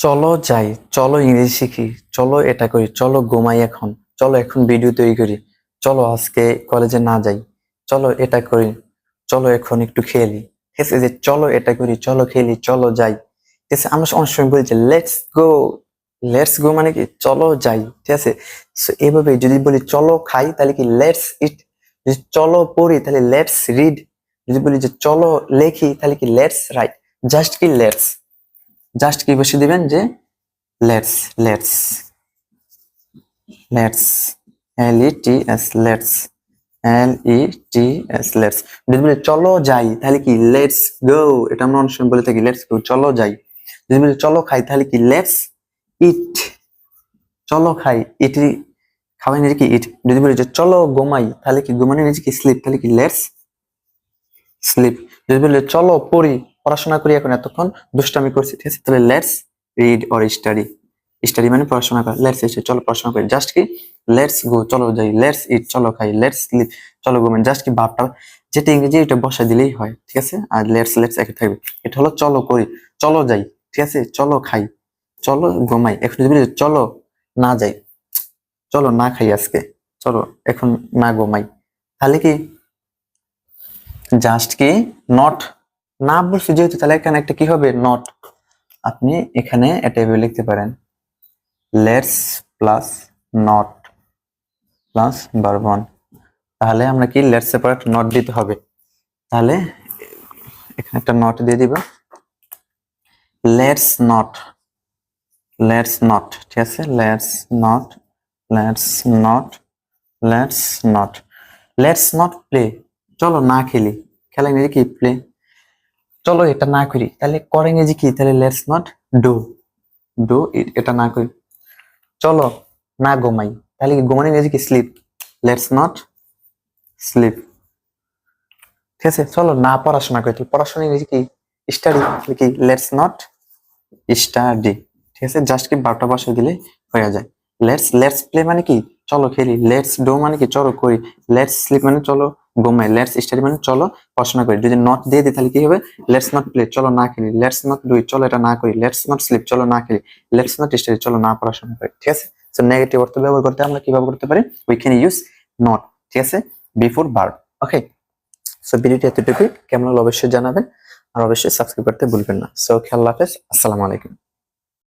চলো যাই, চলো ইংরেজি শিখি, চলো এটা করি, চলো ঘুমাই এখন, চলো এখন ভিডিও তৈরি করি, চলো আজকে কলেজে না যাই, চলো এটা করি, চলো এখন একটু খেলি, ঠিক আছে? যে চলো এটা করি, চলো খেলি, চলো যাই, ঠিক আছে? আমরা অনেক সময় বলি যে লেটস গো লেটস গো মানে কি? চলো যাই, ঠিক আছে? এভাবে যদি বলি, চলো খাই তাহলে কি লেটস ইট যদি চলো পড়ি তাহলে লেটস রিড যদি বলি যে, চলো লেখি তাহলে কি লেটস রাইট জাস্ট কি লেটস জাস্ট কি বসে দিবেন? যে let's let's let's L E T S let's L E T S let's যদি বলি চলো যাই, তাহলে কি লেটস গো এটা আমরা অনেক বলে থাকি লেটস গো চলো যাই। যদি বলি চলো খাই, তাহলে কি লেটস ইট চলো খাই ইটি খাওয়াই নিজে কি ইট যদি বলি যে চলো ঘুমাই, তাহলে কি ঘুমানো নিজে কি স্লিপ তাহলে কি লেটস স্লিপ যদি বলি চলো পড়ি পড়াশোনা করি এখন এতক্ষণ, দুষ্টামি করছি, ঠিক আছে? তাহলে let's read or study study মানে পড়াশোনা করা। লেটস এসে চলো পড়াশোনা করি। জাস্ট কি? লেটস গো চলো যাই। লেটস ইট চলো খাই। লেটস স্লিপ চলো ঘুমাই। জাস্ট কি ভাবটা? যেটা ইংরেজি, এটা বসা দিলেই হয়, ঠিক আছে? আর লেটস লেটস একে থাকবে। এটা হলো চলো করি, চলো যাই, ঠিক আছে? চলো খাই, চলো ঘুমাই। এখন যদি চলো না যাই, চলো না খাই আজকে, চলো এখন না ঘুমাই। তাহলে কি? জাস্ট কি? নট না বলছি যেহেতু তাহলে এখানে একটা কি হবে? নট আপনি এখানে এটা এভাবে লিখতে পারেন। লেটস প্লাস নট প্লাস বারবন তাহলে আমরা কি লেটস এর পর একটা নট দিতে হবে? তাহলে এখানে একটা নট দিয়ে দিব। লেটস নট লেটস নট ঠিক আছে? Let's not let's not let's not let's not play চলো না খেলি। খেলা ইংরেজি কি প্লে চলো এটা না করি। তাহলে করে ইংরেজি কি? তাহলে লেটস নট ডু ডু এটা না করি। চলো না ঘুমাই। তাহলে কি ঘুমানো ইংরেজি কি? স্লিপ লেটস নট স্লিপ ঠিক আছে? চলো না পড়াশোনা করি। পড়াশোনা ইংরেজি কি? স্টাডি কি? লেটস নট স্টাডি ঠিক আছে? জাস্ট কি বারোটা বসে দিলে হয়ে যায়। লেটস লেটস প্লে মানে কি? চলো খেলি। লেটস ডো মানে কি? চলো করি। লেটস স্লিপ মানে চলো ঘুমাই লেটস স্টাডি মানে চলো পড়াশোনা করি। যদি নট দিয়ে দিই, তাহলে কি হবে? লেটস নট প্লে চলো না খেলি। লেটস নট ডুই চলো এটা না করি। লেটস নট স্লিপ চলো না খেলি। লেটস নট স্টাডি চলো না পড়াশোনা করি। ঠিক আছে? সো নেগেটিভ অর্থ ব্যবহার করতে আমরা কীভাবে করতে পারি? উই ক্যান ইউজ নট ঠিক আছে? বিফোর ভার্ব ওকে সো ভিডিওটি এতটুকুই। কেমন হলো অবশ্যই জানাবেন। আর অবশ্যই সাবস্ক্রাইব করতে ভুলবেন না। সো খেয়াল হাফেজ আসসালামু আলাইকুম।